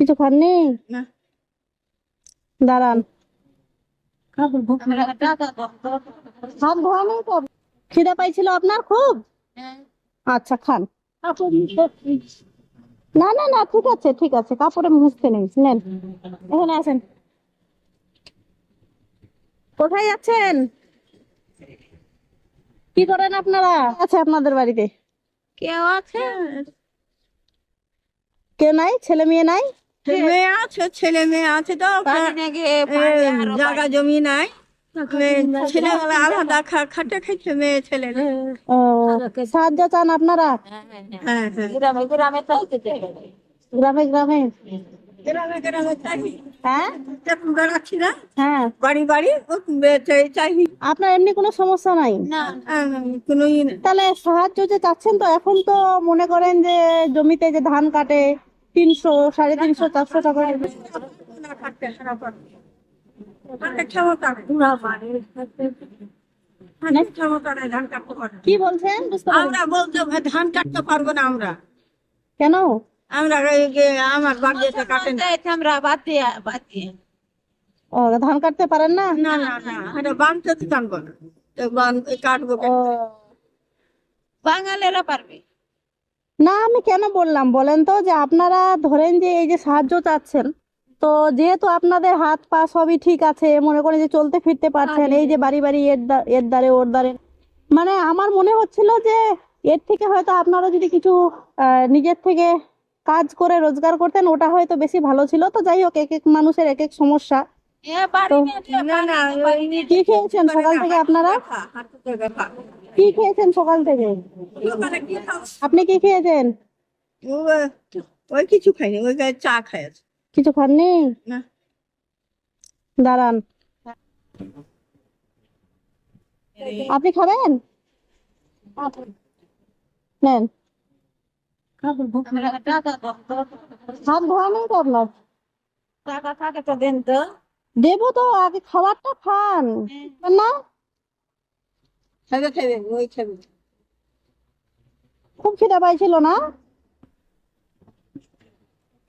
কিছু খাননি? না। দাঁড়ান। হাত ধোয়া তো। খিদে পাইছিল আপনার খুব? আচ্ছা খান। না না না ঠিক আছে ঠিক আছে। কাপড়ে মুছতে নেই নেন। এখানে আসেন। কোথায় যাচ্ছেন কি করেন আপনারা? আছে আপনাদের বাড়িতে। কেউ আছে? কেউ নাই? ছেলে মেয়ে নাই? মেয়ে আছে ছেলে মেয়ে আছে তো জায়গা জমি নাই। ছেলেবেলা আলাদা খা- খাটে খাইছে মেয়ে ছেলে। ও সাহায্য চান আপনারা? হ্যাঁ হ্যাঁ গ্রামে গ্রামে গ্রামে গ্রামে? চাই। হ্যাঁ? যখন বেড়াচ্ছি না। হ্যাঁ। বাড়ি বাড়ি ও চাই চাই। আপনার এমনি কোনো সমস্যা নাই? হ্যাঁ, তাহলে সাহায্য যে চাচ্ছেন তো এখন তো মনে করেন যে জমিতে যে ধান কাটে তিনশো সাড়ে তিনশো চারশো টাকা। কি বলছেন? আমরা বলতে ধান কাটতে পারব না আমরা। কেন? আমরা যে আমার বাড়িতে কাটেন ও ধান কাটতে পারেন না? না না না এটা বানতে তো কাটবো না। কাটবো বাঙালিরা পারবে। না আমি কেন বললাম? বলেন তো যে আপনারা ধরেন যে এই যে সাহায্য চাচ্ছেন তো যেহেতু আপনাদের হাত পা সবই ঠিক আছে মনে করেন যে চলতে ফিরতে পারছেন এই যে বাড়ি বাড়ি এর এর দ্বারে ওর দ্বারে মানে আমার মনে হচ্ছিল যে এর থেকে হয়তো আপনারা যদি কিছু আহ, নিজের থেকে কাজ করে রোজগার করতেন ওটা হয়তো বেশি ভালো ছিল। তো যাই হোক এক এক মানুষের এক এক সমস্যা। এ বাড়ি নিয়ে না না কি খেয়েছেন? সকাল থেকে আপনারা? কি খেয়েছেন সকাল থেকে? আপনি কি খেয়েছেন? ওই কিছু খাইনি ওই চা খাইছে কিছু খাননি? দাঁড়ান। আপনি খাবেন? নেন। হাত ধোয়া নেই তো আপনার? টাকা থাকে তো দেন তো। দেবো তো আগে খাবারটা খান। না? খাবে খাবে ওই খাবে খুব খিদে পাইছিল না?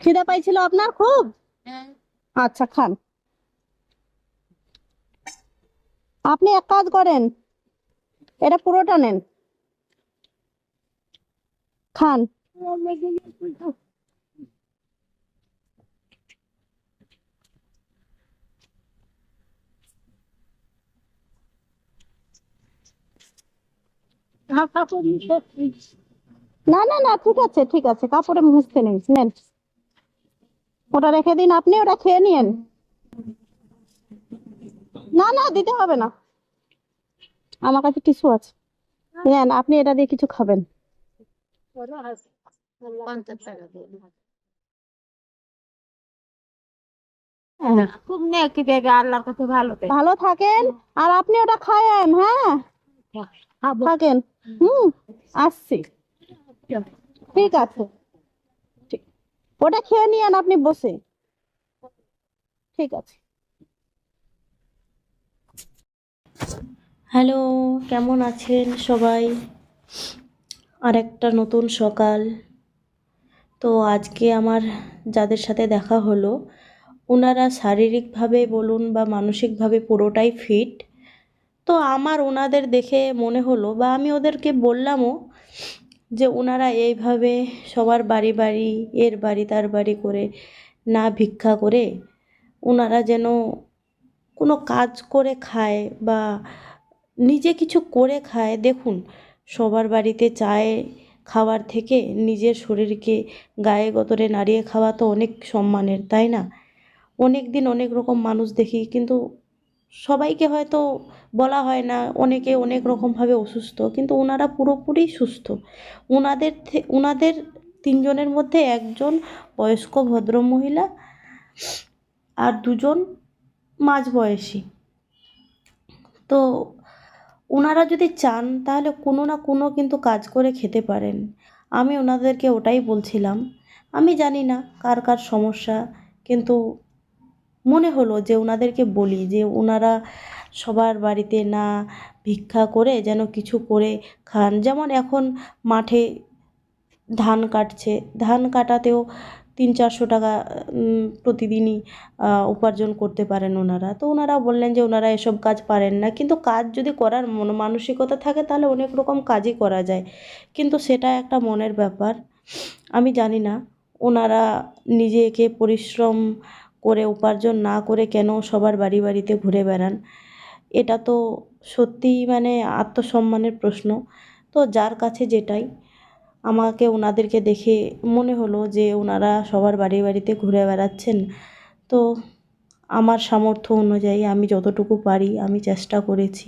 খিদে পাইছিল আপনার খুব? আচ্ছা খান। আপনি এক কাজ করেন এটা পুরোটা নেন। খান। না না না ঠিক আছে ঠিক আছে কাপড়ে মুছতে নেই নেন। ওটা রেখে দিন আপনি ওটা খেয়ে নিয়েন। না না দিতে হবে না। আমার কাছে টিস্যু আছে। নেন আপনি এটা দিয়ে কিছু খাবেন। হ্যাঁ, কাছে ভালো থাকেন আর আপনি ওটা খায়েন হ্যাঁ? থাকেন। হুম, আসছি। ঠিক আছে। ঠিক। ওটা খেয়ে নিয়েন, আপনি বসে। ঠিক আছে। হ্যালো, কেমন আছেন সবাই? আর একটা নতুন সকাল। তো আজকে আমার যাদের সাথে দেখা হলো ওনারা শারীরিকভাবে বলুন বা মানসিকভাবে পুরোটাই ফিট তো আমার ওনাদের দেখে মনে হলো বা আমি ওদেরকে বললামও যে ওনারা এইভাবে সবার বাড়ি বাড়ি, এর বাড়ি তার বাড়ি করে না ভিক্ষা করে ওনারা যেন কোনো কাজ করে খায় বা নিজে কিছু করে খায়। দেখুন, সবার বাড়িতে চায় খাওয়ার থেকে নিজের শরীরকে গায়ে গতরে নাড়িয়ে খাওয়া তো অনেক সম্মানের, তাই না? অনেক দিন অনেক রকম মানুষ দেখি, কিন্তু সবাইকে হয়তো বলা হয় না, অনেকে অনেক রকমভাবে অসুস্থ, কিন্তু ওনারা পুরোপুরি সুস্থ। ওনাদের ওনাদের তিনজনের মধ্যে একজন বয়স্ক ভদ্রমহিলা আর দুজন মাঝবয়সী। তো ওনারা যদি চান, তাহলে কোনো না কোনো কিন্তু কাজ করে খেতে পারেন। আমি ওনাদেরকে ওটাই বলছিলাম। আমি জানি না কার কার সমস্যা, কিন্তু মনে হলো যে ওনাদেরকে বলি, যে ওনারা সবার বাড়িতে না ভিক্ষা করে যেন কিছু করে খান। যেমন এখন মাঠে ধান কাটছে। ধান কাটাতেও তিন চারশো টাকা প্রতিদিনই উপার্জন করতে পারেন ওনারা তো ওনারা বললেন যে ওনারা এসব কাজ পারেন না। কিন্তু কাজ যদি করার মন মানসিকতা থাকে তাহলে অনেক রকম কাজই করা যায়। কিন্তু সেটা একটা মনের ব্যাপার। আমি জানি না ওনারা নিজেকে পরিশ্রম করে উপার্জন না করে কেন সবার বাড়ি বাড়িতে ঘুরে বেড়ান? এটা তো সত্যিই মানে আত্মসম্মানের প্রশ্ন। তো যার কাছে যেটাই, আমাকে ওনাদেরকে দেখে মনে হলো যে ওনারা সবার বাড়ি বাড়িতে ঘুরে বেড়াচ্ছেন। তো আমার সামর্থ্য অনুযায়ী আমি যতটুকু পারি আমি চেষ্টা করেছি।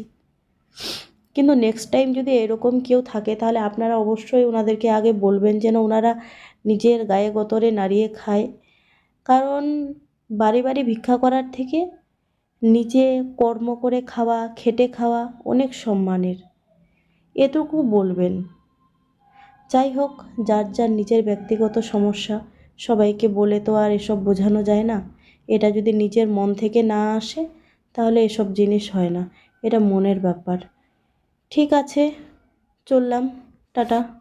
কিন্তু নেক্সট টাইম যদি এরকম কেউ থাকে, তাহলে আপনারা অবশ্যই ওনাদেরকে আগে বলবেন যেন ওনারা নিজের গায়ে গতরে নাড়িয়ে খায়। কারণ বাড়ি বাড়ি ভিক্ষা করার থেকে নিজে কর্ম করে খাওয়া, খেটে খাওয়া অনেক সম্মানের। এটুকু বলবেন। যাই হোক, যার যার নিজের ব্যক্তিগত সমস্যা, সবাইকে বলে তো আর এসব বোঝানো যায় না। এটা যদি নিজের মন থেকে না আসে, তাহলে এসব জিনিস হয় না। এটা মনের ব্যাপার। ঠিক আছে, চললাম। টাটা।